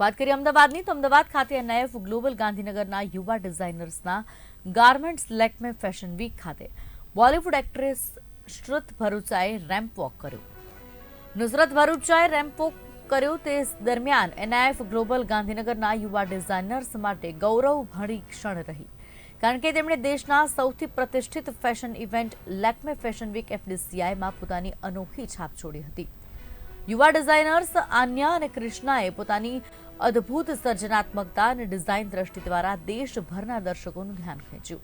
વાત કરીએ અમદાવાદની, તો અમદાવાદ ખાતે એનઆઈએફ ગ્લોબલ ગાંધીનગરના યુવા ડિઝાઇનર્સના ગાર્મેન્ટ્સ લેકમે ફેશન વીક ખાતે બોલિવૂડ એક્ટ્રેસ શ્રુત ભરૂચાએ રેમ્પ વોક કર્યું. નુસરત ભરૂચાએ રેમ્પ વોક કર્યો તે દરમિયાન એનઆઈએફ ગ્લોબલ ગાંધીનગરના યુવા ડિઝાઇનર્સ માટે ગૌરવભરી ક્ષણ રહી. કારણ કે તેમણે દેશના સૌથી પ્રતિષ્ઠિત fashion event Lakme fashion week એફડીસીઆઈમાં પોતાની અનોખી છાપ છોડી હતી. યુવા ડિઝાઇનર્સ આન્યા અને કૃષ્ણાએ પોતાની અદ્ભુત સર્જનાત્મકતા અને ડિઝાઇન દ્રષ્ટિ દ્વારા દેશભરના દર્શકોનું ધ્યાન ખેંચ્યું.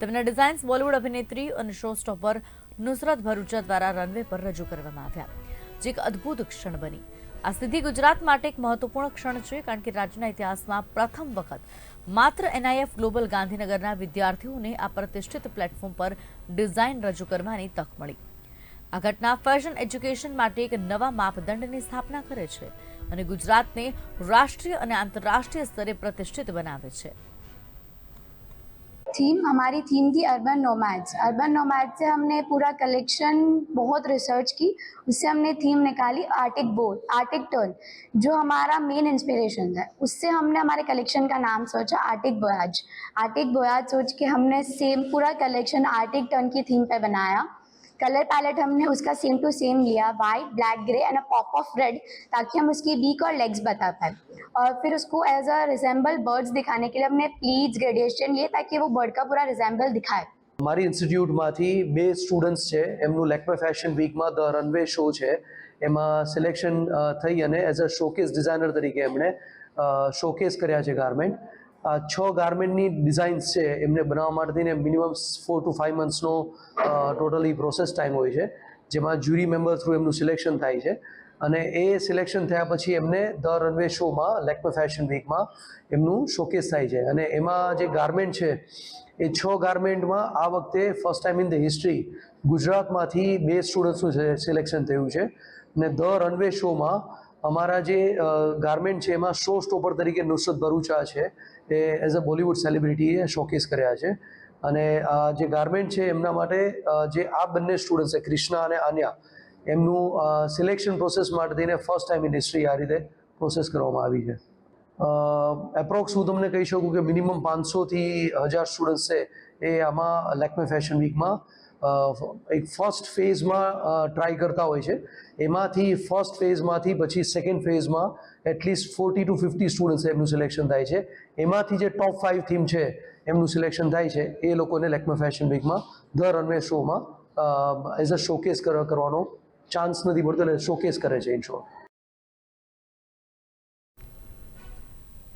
તેમના ડિઝાઇન્સ બોલિવૂડ અભિનેત્રી અને શો સ્ટોપર નુસરત ભરૂચા દ્વારા રનવે પર રજૂ કરવામાં આવ્યા. જે એક અદ્ભુત ક્ષણ બની. આ સિદ્ધિ ગુજરાત માટે એક મહત્વપૂર્ણ ક્ષણ છે, કારણ કે રાજ્યના ઇતિહાસમાં પ્રથમ વખત માત્ર એનઆઈએફ ગ્લોબલ ગાંધીનગરના વિદ્યાર્થીઓને આ પ્રતિષ્ઠિત પ્લેટફોર્મ પર ડિઝાઇન રજૂ કરવાની તક મળી. આ ઘટના ફેશન એજ્યુકેશન માટે એક નવા માપદંડની સ્થાપના કરે છે અને ગુજરાતને રાષ્ટ્રીય અને આંતરરાષ્ટ્રીય સ્તરે પ્રતિષ્ઠિત બનાવે છે थीम हमारी थीम थी अर्बन नोमैड्स अर्बन नोमैड से हमने पूरा कलेक्शन बहुत रिसर्च की उससे हमने थीम निकाली आर्टिक बोर्ड आर्टिक टर्न जो हमारा मेन इंस्पिरेशन है उससे हमने हमारे कलेक्शन का नाम सोचा आर्टिक बोयाज आर्टिक बोयाज सोच के हमने सेम पूरा कलेक्शन आर्टिक टर्न की थीम पे बनाया कलर पैलेट हमने उसका सेम टू सेम लिया white black grey and a pop of red ताकि हम उसकी बीक और लेग्स बता पाए और फिर उसको एज अ रिजेंबल बर्ड्स दिखाने के लिए हमने प्लीज ग्रेडिएशन लिए ताकि वो बर्ड का पूरा रिजेंबल दिखाए મારી ઇન્સ્ટિટ્યૂટમાંથી બે સ્ટુડન્ટ્સ છે એમનું લેકમે ફેશન વીકમાં ધ રનવે શો છે એમાં સિલેક્શન થઈ અને એઝ અ શોકેસ ડિઝાઇનર તરીકે એમણે શોકેસ કર્યા છે ગાર્મેન્ટ આ છ ગાર્મેન્ટની ડિઝાઇન્સ છે એમને બનાવવા માટેને મિનિમમ ફોર ટુ ફાઇવ મંથ્સનો ટોટલી પ્રોસેસ ટાઈમ હોય છે, જેમાં જ્યુરી મેમ્બર થ્રુ એમનું સિલેક્શન થાય છે. અને એ સિલેક્શન થયા પછી એમને ધ રનવે શોમાં લેકમે ફેશન વીકમાં એમનું શોકેસ થાય છે. અને એમાં જે ગાર્મેન્ટ છે, એ છ ગાર્મેન્ટમાં આ વખતે first time in the history ગુજરાતમાંથી બે સ્ટુડન્ટ્સનું સિલેક્શન થયું છે. અને ધ રનવે શોમાં અમારા જે ગાર્મેન્ટ છે એમાં શો સ્ટોપર તરીકે નુસરત ભરૂચા છે. એ એઝ અ બોલિવૂડ સેલિબ્રિટીએ શોકેસ કર્યા છે. અને જે ગાર્મેન્ટ છે એમના માટે જે આ બંને સ્ટુડન્ટ્સ છે ક્રિષ્ના અને આન્યા એમનું સિલેક્શન પ્રોસેસ માટે થઈને ફર્સ્ટ ટાઈમ ઇન હિસ્ટ્રી આ રીતે પ્રોસેસ કરવામાં આવી છે. એપ્રોક્સ હું તમને કહી શકું કે મિનિમમ પાંચસોથી હજાર સ્ટુડન્ટ્સ છે એ આમાં લેકમે ફેશન વીકમાં એક ફર્સ્ટ ફેઝમાં ટ્રાય કરતા હોય છે. એમાંથી ફર્સ્ટ ફેઝમાંથી પછી સેકન્ડ ફેઝમાં at least forty to fifty students એમનું સિલેક્શન થાય છે. એમાંથી જે ટોપ ફાઇવ થીમ છે, એમનું સિલેક્શન થાય છે, એ લોકોને લેકમે ફેશન વીકમાં ધ રનવે શોમાં એઝ અ શોકેસ કરવાનો ચાન્સ નથી મળતો, એટલે શોકેસ કરે છે ઇન શોર્ટ